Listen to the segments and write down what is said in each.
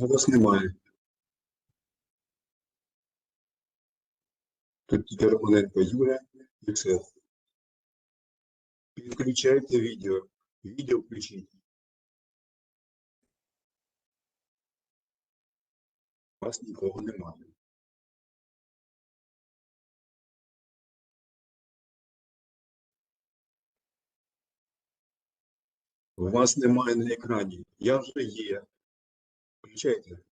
Вас немає. Тут тільки Романенко Юля і все. Підключайте відео. Відео включіть. Вас нікого немає. У Вас немає на екрані. Я вже є. Включайте. А,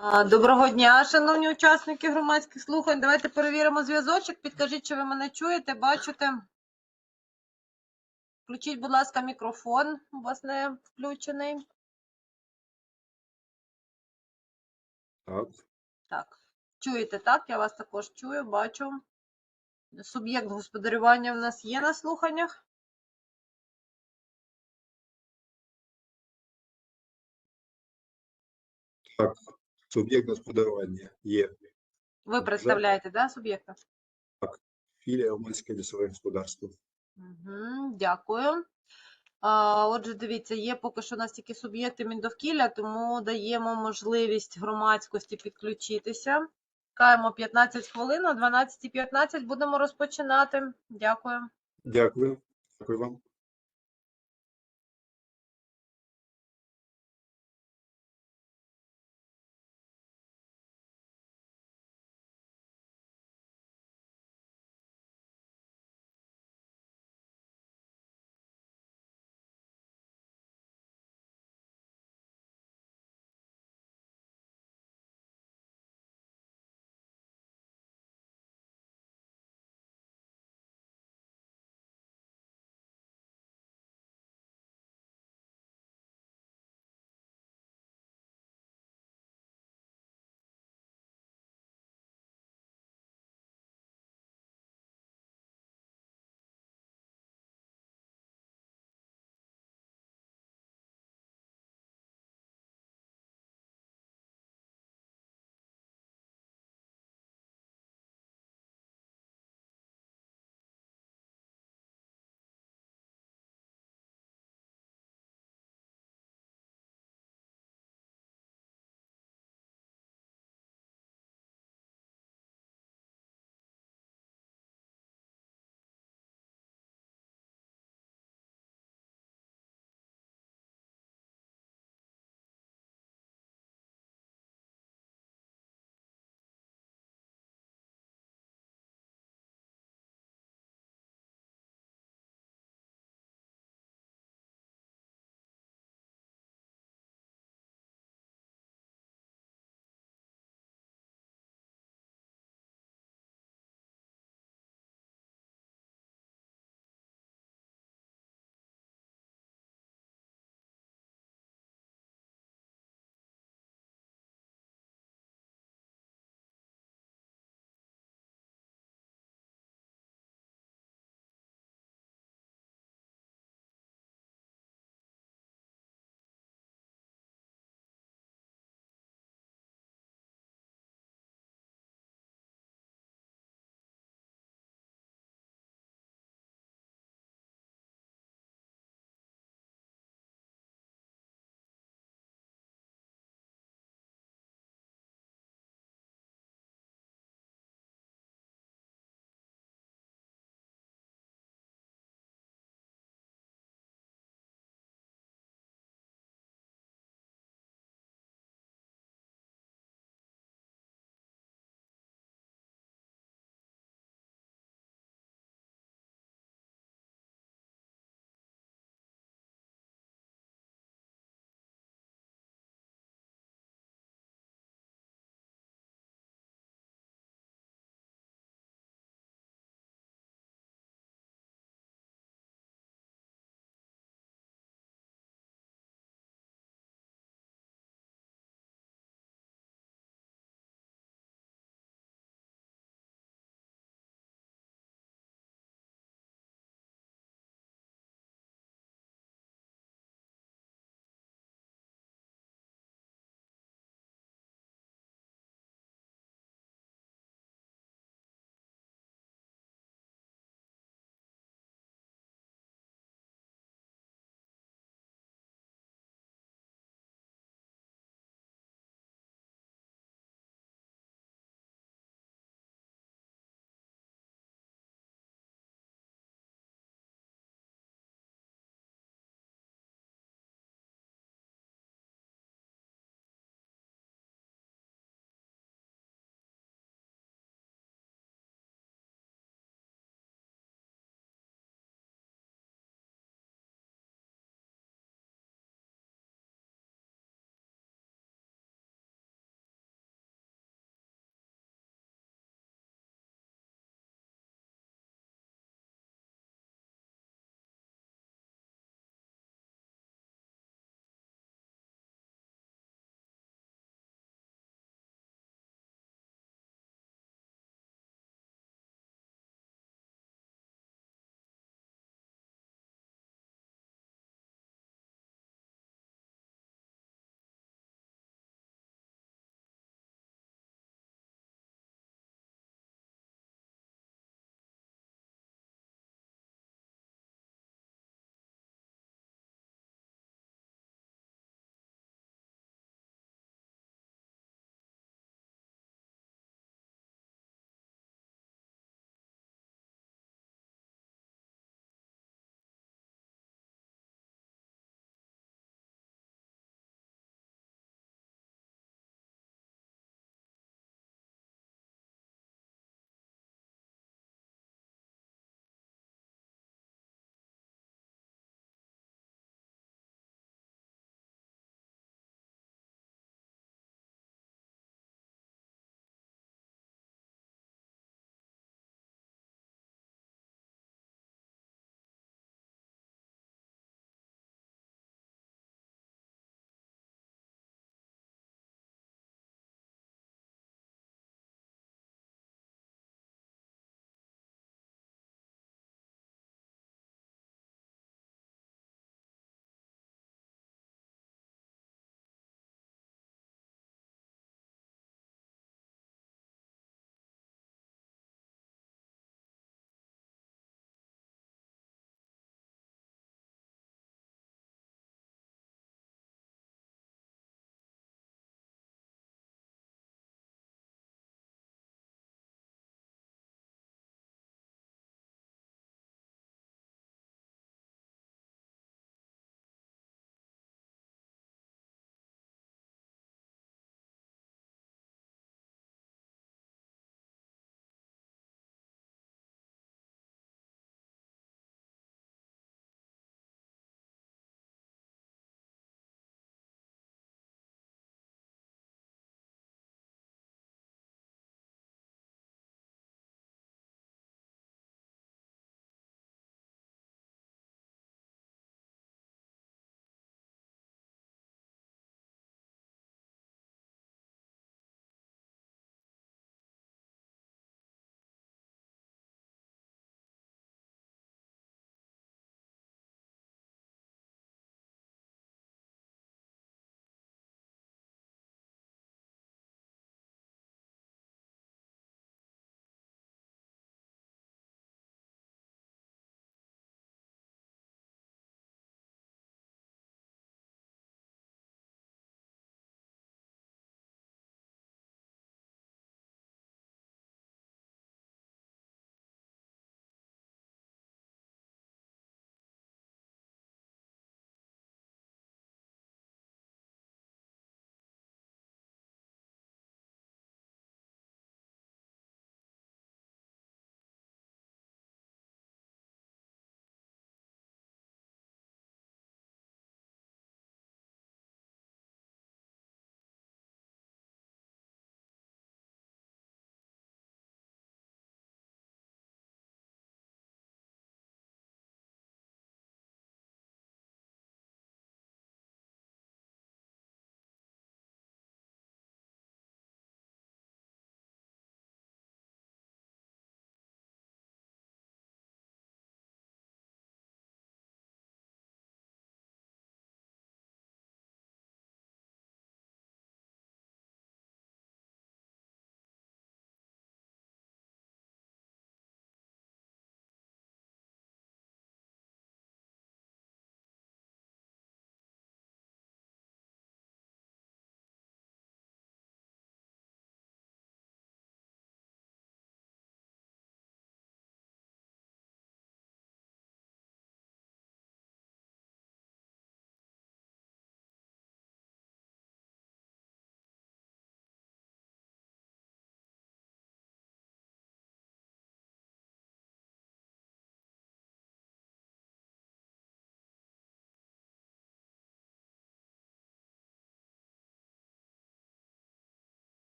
Доброго дня, шановні учасники громадських слухань. Давайте перевіримо зв'язочок. Підкажіть, чи ви мене чуєте, бачите. Включіть, будь ласка, мікрофон. У вас не включений. Так. Так. Чуєте, так? Я вас також чую, бачу. Суб'єкт господарювання в нас є на слуханнях. Так. Суб'єкт господарювання є. Ви представляєте, да, суб'єкта? Філія Уманське лісове господарство. Угу, дякую. А, Отже, дивіться, є поки що у нас тільки суб'єкти Міндовкілля, тому даємо можливість громадськості підключитися. Чекаємо 15 хвилин, о 12.15 будемо розпочинати. Дякую. Дякую. Дякую вам.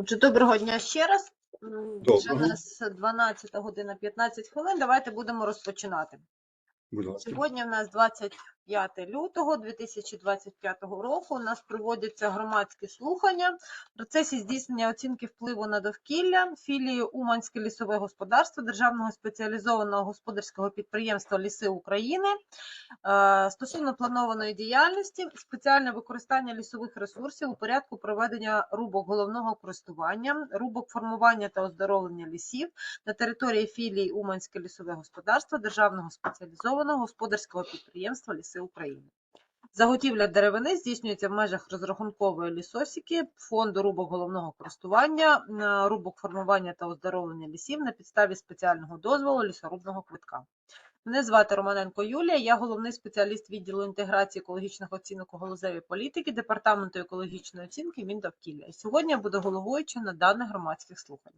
Отже, доброго дня ще раз. Вже нас 12 година 15 хвилин. Давайте будемо розпочинати. Будь ласка. Сьогодні в нас 25 лютого 2025 року. У нас проводяться громадські слухання в процесі здійснення оцінки впливу на довкілля філії Уманське лісове господарство Державного спеціалізованого господарського підприємства Ліси України е, стосовно планованої діяльності, спеціальне використання лісових ресурсів у порядку проведення рубок головного користування, рубок формування та оздоровлення лісів на території філії Уманське лісове господарство Державного спеціалізованого господарського підприємства Ліси України. Заготівля деревини здійснюється в межах розрахункової лісосіки, фонду рубок головного користування, рубок формування та оздоровлення лісів на підставі спеціального дозволу лісорубного квитка. Мене звати Романенко Юлія, я головний спеціаліст відділу інтеграції екологічних оцінок у галузевій політики Департаменту екологічної оцінки Міндовкілля. Сьогодні я буду головуючою на даних громадських слуханнях.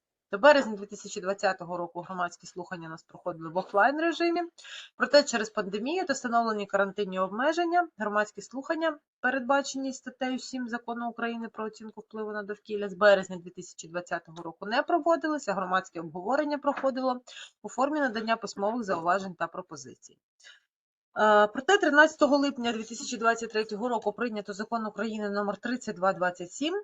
До березня 2020 року громадські слухання нас проходили в офлайн режимі. Проте через пандемію та встановлені карантинні обмеження громадські слухання, передбачені статтею 7 закону України про оцінку впливу на довкілля з березня 2020 року не проводилися. Громадське обговорення проходило у формі надання письмових зауважень та пропозицій. Е, Проте 13 липня 2023 року прийнято закон України номер 3227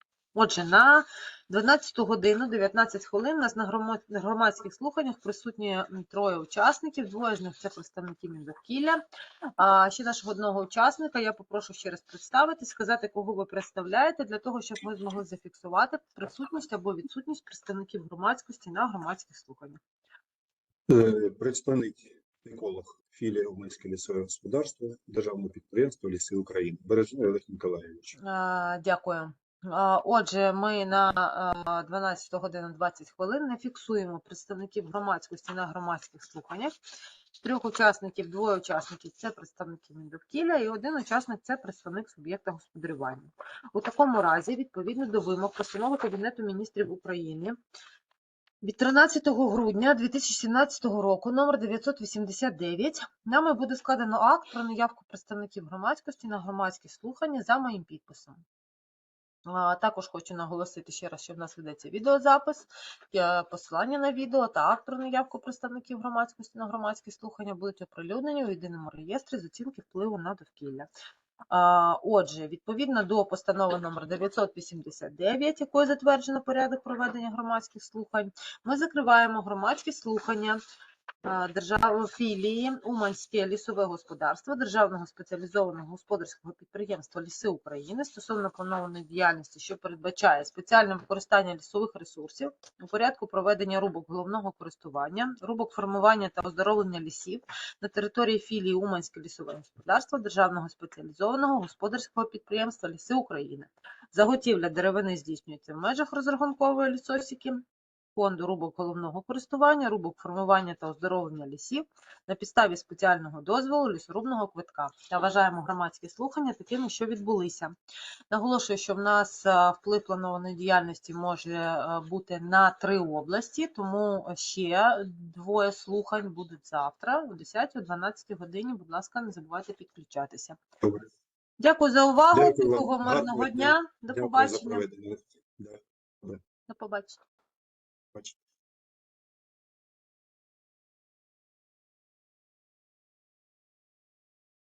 Отже, на 12 годину 19 хвилин у нас на громадських слуханнях присутні троє учасників. Двоє з них це представники Міндовкілля. А ще нашого одного учасника я попрошу ще раз представити, сказати, кого ви представляєте, для того, щоб ми змогли зафіксувати присутність або відсутність представників громадськості на громадських слуханнях. Е, Представник еколог філія Уманське лісове господарство Державного підприємства Ліси України. Бережний Олег Ніколаєвич. Дякую. Отже, ми на а, 12 годину 20 хвилин не фіксуємо представників громадськості на громадських слуханнях. Трьох учасників, двоє учасників це представники Міндовкілля і один учасник це представник суб'єкта господарювання. У такому разі, відповідно до вимог постанови Кабінету міністрів України від 13 грудня 2017 року номер 989 нами буде складено акт про наявку представників громадськості на громадські слухання за моїм підписом. Також хочу наголосити ще раз, що в нас ведеться відеозапис, посилання на відео та акт про наявку представників громадськості на громадські слухання будуть оприлюднені у єдиному реєстрі з оцінки впливу на довкілля. Отже, відповідно до постанови номер 989, якою затверджено порядок проведення громадських слухань, ми закриваємо громадські слухання а, держав... філії Уманське лісове господарство Державного спеціалізованого господарського підприємства Ліси України стосовно планованої діяльності, що передбачає спеціальне використання лісових ресурсів у порядку проведення рубок головного користування, рубок формування та оздоровлення лісів на території філії Уманське лісове господарство Державного спеціалізованого господарського підприємства Ліси України. Заготівля деревини здійснюється в межах розрахункової лісосіки, фонду рубок головного користування, рубок формування та оздоровлення лісів на підставі спеціального дозволу лісорубного квитка. Та вважаємо громадські слухання такими, що відбулися. Наголошую, що в нас е, вплив планованої діяльності може е, бути на три області, тому ще двоє слухань будуть завтра о 10-12 годині. Будь ласка, не забувайте підключатися. Добре. Дякую за увагу. Дякую. Тихого мирного дня. дня. До Дякую побачення. До побачення. Бачите.